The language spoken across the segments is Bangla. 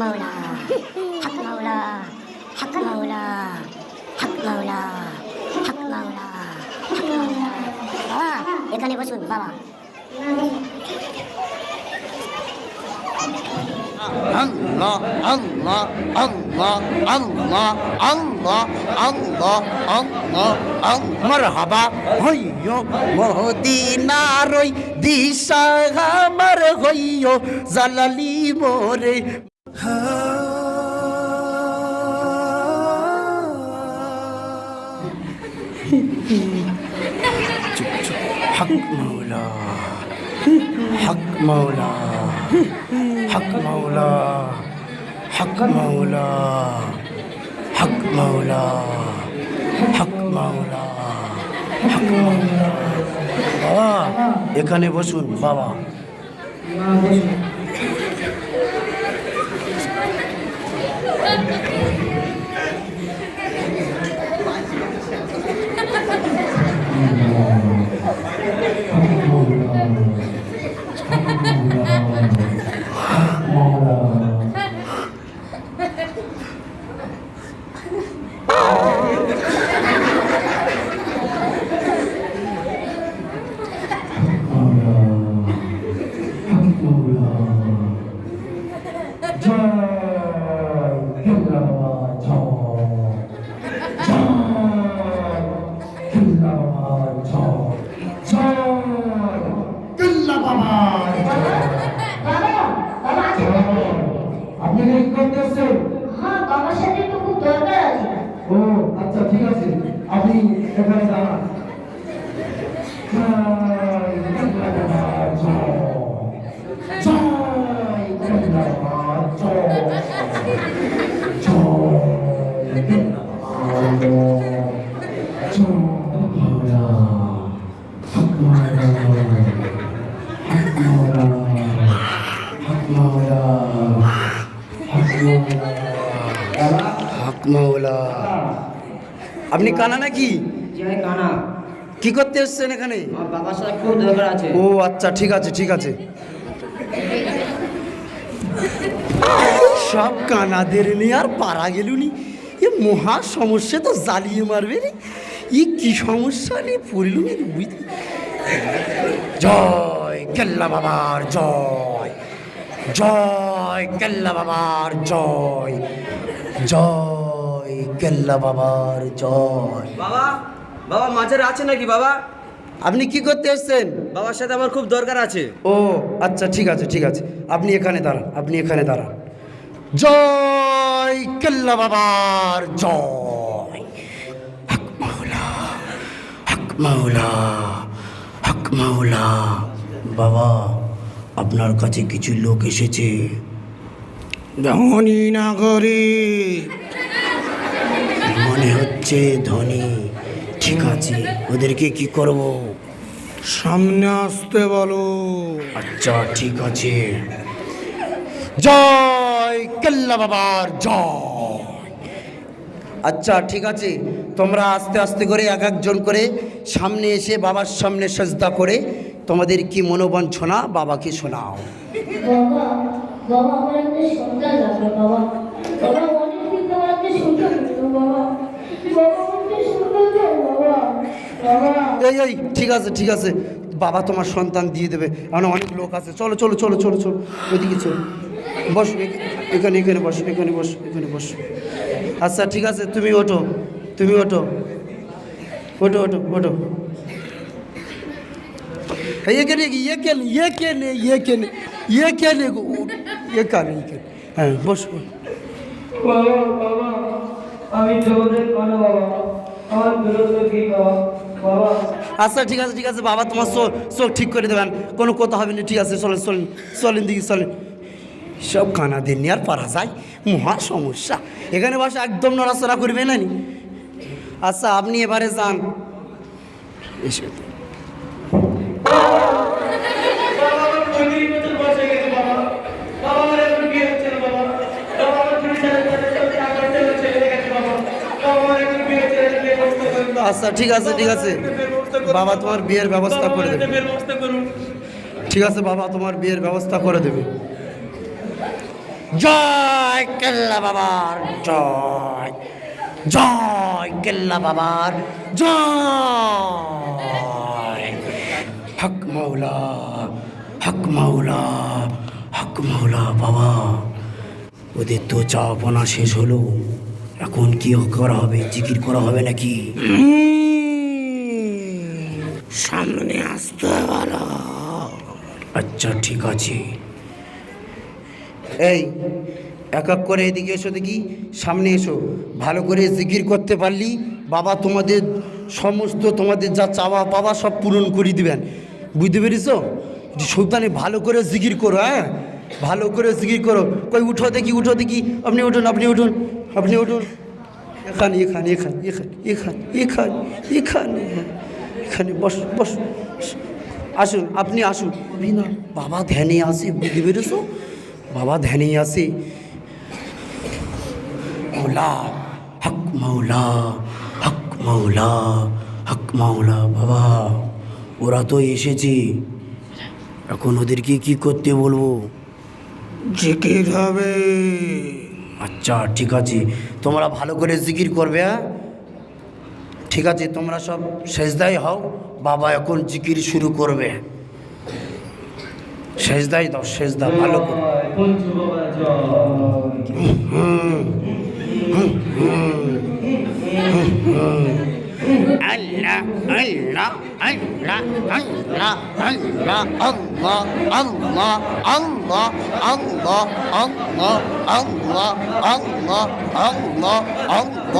মাওলা হক মাওলা হক মাওলা হক মাওলা হক মাওলা হক মাওলা বাবা এখানে বসুন বাবা Allah, Allah, Allah, Allah, Allah, Allah, Allah, Allah. মারহাবা হইয়ো মদিনার ওই দিশা আমার হইয়ো জালালি মোরে হক মৌলা হক মৌলা হক মৌলা হক মৌলা হক মৌলা হক মৌলা হক মৌলা বাবা এখানে বসুন বাবা no. কি করতেছেন হ্যাঁ বাবার সাথে একটু খুব দরকার আছে ও আচ্ছা ঠিক আছে আপনি এখানে দাঁড়ান হক আপনি কানা নাকি? কানা। কি করতে এসছেন এখানে? বাবার সাথে খুব দরকার আছে। ও আচ্ছা ঠিক আছে ঠিক আছে। সব কানাদের নিয়ে আর পারা গেলুনি এ মহা সমস্যা তো জ্বালিয়ে মারবে রে। ই কি সমস্যা নিয়ে পড়লু বুঝতে জয় কেল্লা বাবার জয়। জয় কেল্লা বাবার জয়। জয় কেল্লা বাবার জয়। বাবা বাবা মাঝের আছে নাকি বাবা? আপনি কি করতে এসছেন? বাবার সাথে আমার খুব দরকার আছে। ও আচ্ছা ঠিক আছে ঠিক আছে। আপনি এখানে দাঁড়ান আপনি এখানে দাঁড়ান। জয় কেল্লা বাবার জয়। হক মাওলা হক মাওলা হক মাওলা। বাবা আপনার কাছে কিছু লোক এসেছে। ধনী নাগরে মনে হচ্ছে ধনী। ঠিক আছে ওদেরকে কি করব? সামনে আসতে বলো। আচ্ছা ঠিক আছে। জয় কেল্লা বাবার জয়। আচ্ছা ঠিক আছে। তোমরা আস্তে আস্তে করে এক একজন করে সামনে এসে বাবার সামনে সেজদা করে তোমাদের কি মনোবাঞ্ছনা বাবাকে শোনাও। বাবা বাবা। এই এই, ঠিক আছে ঠিক আছে। বাবা তোমার সন্তান দিয়ে দেবে। এখন অনেক লোক আছে। চলো চলো চলো চলো চলো। ওইদিকে চলো। বস এখানে এখানে বস এখানে বস এখানে বস। আচ্ছা ঠিক আছে, তুমি ওঠো তুমি ওঠো। ওঠো ওঠো ওঠো। হ্যাঁ বস বল আমি তোমাদের কানা বাবা, আমার বিরুদ্ধে কি বাবা? আচ্ছা ঠিক আছে ঠিক আছে, বাবা, তোমার চোখ চোখ ঠিক করে দেবেন। কোনো কথা হবে না, ঠিক আছে, চলেন চলেন চলেন দিকে, চলেন। সব খানা দিন আর পারা যায়, মহা সমস্যা। এখানে বসে একদম নড়াচড়া করবে না নি? আচ্ছা আপনি এবারে যান। এসে তো। বাবা আমার পঁয়ত্রিশ বছর বয়স হয়ে গেছে বাবা বাবা আমার এখন বিয়ে হচ্ছে না বাবা বাবা আমার চুরি ছেড়ে ছেড়ে ছেড়ে টাকা ছেড়ে ছেড়ে গেছে বাবা বাবা আমার এখন বিয়ে ছেড়ে বিয়ে ব্যবস্থা করুন আচ্ছা ঠিক আছে ঠিক আছে। বাবা তোমার বিয়ের ব্যবস্থা করে দেবে। ঠিক আছে, বাবা তোমার বিয়ের ব্যবস্থা করে দেবে। জয় কেল্লা বাবার, জয়। জয় কেল্লা বাবার, জয়। হক মাওলা হক মাওলা হক মাওলা বাবা। ওদের তো চা শেষ হলো। এখন কি করা হবে? জিকির করা হবে নাকি? সামনে আসতে পারো। আচ্ছা ঠিক আছে। এই এক এক করে এদিকে এসো দেখি সামনে এসো। ভালো করে জিকির করতে পারলি বাবা তোমাদের সমস্ত তোমাদের যা চাওয়া পাওয়া সব পূরণ করে দিবেন। বুঝতে পেরেছ? সুলতানে ভালো করে জিকির করো হ্যাঁ? ভালো করে জিকির করো। কই উঠো দেখি উঠো দেখি। আপনি উঠুন আপনি উঠুন। আপনি উঠুন এখানে এখানে এখানে এখানে এখানে এখানে এখানে বস বস আসুন আপনি আসুন না বাবা ধ্যানে আসে বুঝতে পেরেছ বাবা ধ্যানেই আসে মৌলা হক মৌলা হক মৌলা হক মৌলা বাবা ওরা তো এসেছে এখন ওদেরকে কি করতে বলব জিকির হবে আচ্ছা ঠিক আছে। তোমরা ভালো করে জিকির করবে হ্যাঁ? ঠিক আছে, তোমরা সব সেজদাই হও, বাবা এখন জিকির শুরু করবে। সেজদাই দাও, সেজদা, ভালো করে। হুম হুম বাবা জয় আল্লাহ আল্লাহ আল্লাহ আল্লাহ আল্লাহ আল্লাহ আল্লাহ আল্লাহ আল্লাহ আল্লাহ আল্লাহ আল্লাহ আল্লাহ আল্লাহ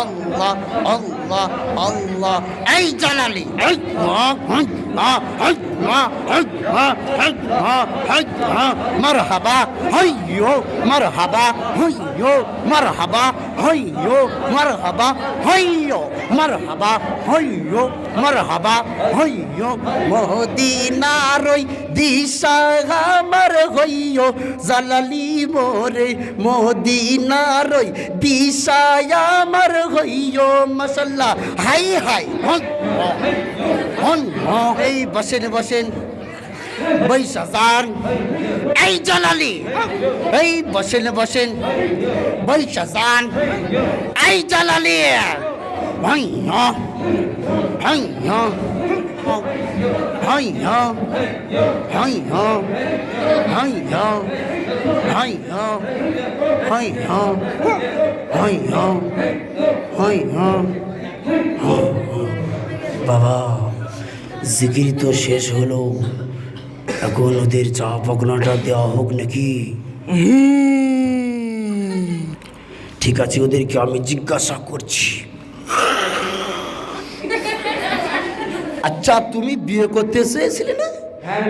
আল্লাহ আল্লাহ আল্লাহ এই জালালি এই মারহাবা হইয়ো মারহাবা হইয়ো মারহাবা হইয়ো মারহাবা হইয়ো মারহাবা হইয়ো মারহাবা হইয়ো মদিনারই দিশা আমার হইয়ো, জালালি মোরে মদিনারই দিশা আমার হইয়ো, মশাল্লাহ হাই হাই। হন এই বসেন বসেন বাবা জিকির তো শেষ হলো। এখন ওদের চা পাকনাটা দেওয়া হোক নাকি? ঠিক আছে ওদেরকে আমি জিজ্ঞাসা করছি। আচ্ছা তুমি বিয়ে করতে এসেছিলে না?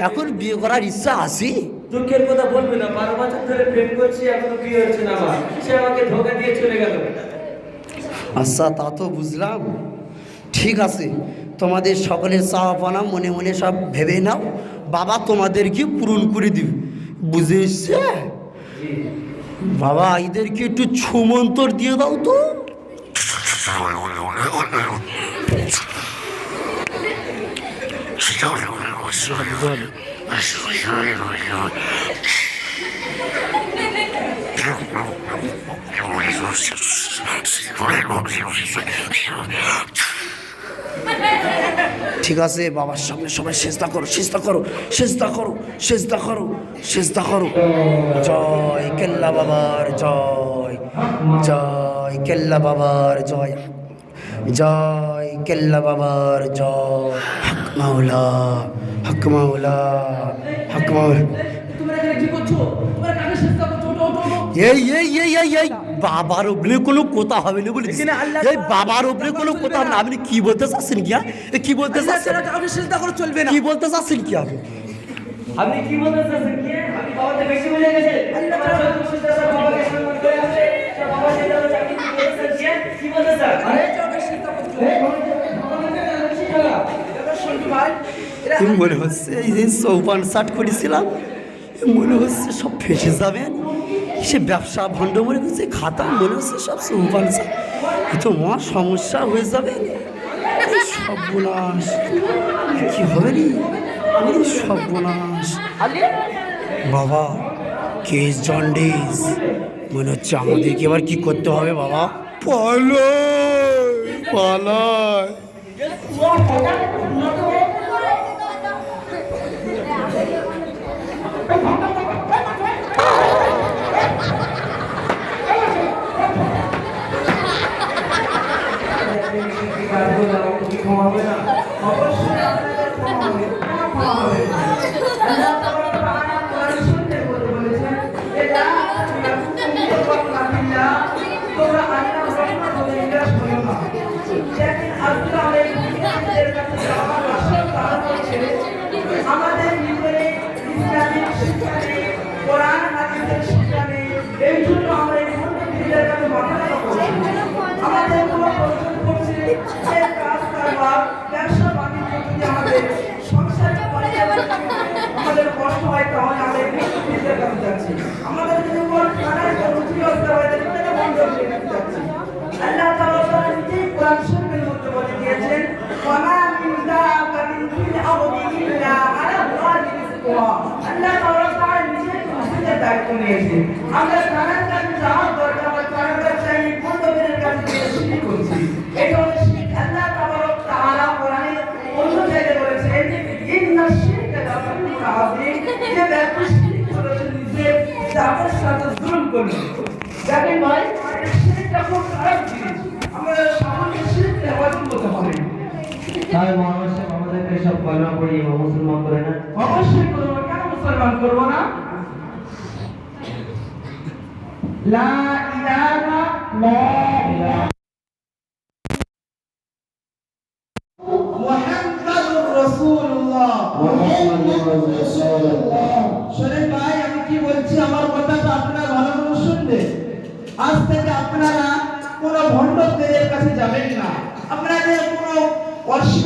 এখন বিয়ে করার ইচ্ছা আছে? দুঃখের কথা বলবে না বারো বছর ধরে প্রেম করছি এখনও বিয়ে হচ্ছে না আমার সে আমাকে ধোকা দিয়ে চলে গেল। আচ্ছা তা তো বুঝলাম। ঠিক আছে তোমাদের সকলের চাওয়া পানা মনে মনে সব ভেবে নাও, বাবা তোমাদেরকে পূরণ করে দিবে। বুঝে এসছে? বাবা, এদেরকে একটু ছুমন্তর দিয়ে দাও তো। ঠিক আছে বাবার সামনে সবাই চেষ্টা করো চেষ্টা করো চেষ্টা করো চেষ্টা করো চেষ্টা করো। জয় কেল্লা বাবার জয় জয় কেল্লা বাবার জয় জয় কেল্লা বাবার জয় হক মাওলা হক মাওলা হক মাওলা। এই এই এই এই এই। বাবার উপরে কোনো কথা হবে না বলে এই বাবার উপরে কোনো কথা হবে না। আপনি কি বলতে চাচ্ছেন কি হ্যাঁ? কি বলতে চাচ্ছেন? করে চলবে না। কি বলতে চাচ্ছেন কি আপনি? আপনি কি বলতে চাচ্ছেন কি আপনি বাবাতে বেশি গেছে আল্লাহ তাআলা বাবাকে সম্মান করে আছে বাবা চাকরি চাচ্ছেন কি বলতে চান? আরে মনে হচ্ছে এই যে চৌপান শার্ট করেছিলাম? মনে হচ্ছে সব ফেসে যাবেন সে ব্যবসা ভণ্ড মনে করছে খাতা মনে হচ্ছে সব এ তো মহা সমস্যা হয়ে যাবে। সর্বনাশ। কি হবে রে? সর্বনাশ। বাবা কেস জন্ডিস মনে হচ্ছে আমাদেরকে এবার কি করতে হবে বাবা? পালায় পালায় আমাদের ভিতরে ইসলামিক শিক্ষা নেই কোরআন হাদিসের শিক্ষা নেই এই জন্য আমরা এই মুসলিমদের কাছে আমাদের কোনো প্রশ্ন করছে যে আমাদের সংসারে আমাদের কষ্ট হয় তাহলে আমরা এই আমাদের যদি কোনো বন্ধ করে যাচ্ছি আল্লাহ তাআলা তাআলা নিজেই কোরআন শরীফের মধ্যে বলে দিয়েছেন, ওয়ামা মিন দাআবাতিন ফিল আরদি ইল্লা আলা আল্লাহি রিজকুহা আল্লাহ তাআলা নিজেই মুসলিমদের দায়িত্ব নিয়েছেন। আমরা খানার কাছে যাওয়ার দরকার হয় খানার কাছে আমি বন্ধুদের কাছে শিরিক করছি। এটা হলো শিরিক আল্লাহ তাআলা কোরআনে অন্য জায়গায় বলেছেন, ইন্না শিরকা লাযুলমুন আযীম যে ব্যক্তি শিরিক করেছে, নিজে জাতের সাথে জুলুম করল তাই আমাদের আমাদেরকে সব কলমা পড়িয়ে মুসলমান করে না? অবশ্যই করব, কেন মুসলমান করব না? লা ইলাহা মুহাম্মাদুর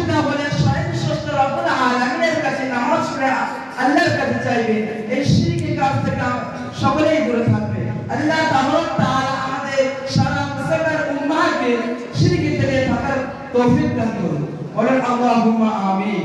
অসুবিধা হলে স্বয়ং স্রষ্টা রব্বুল আলামিনের কাছে নামাজ পড়ে আল্লাহর কাছে চাইবে। এই শিরকের কাছ থেকে সকলেই দূরে থাকবে। আল্লাহ তাবারক তাআলা আমাদের সারা মুসলমান উম্মাহকে শিরক থেকে থাকার তৌফিক দান করুন। বলেন আল্লাহুম্মা আমিন।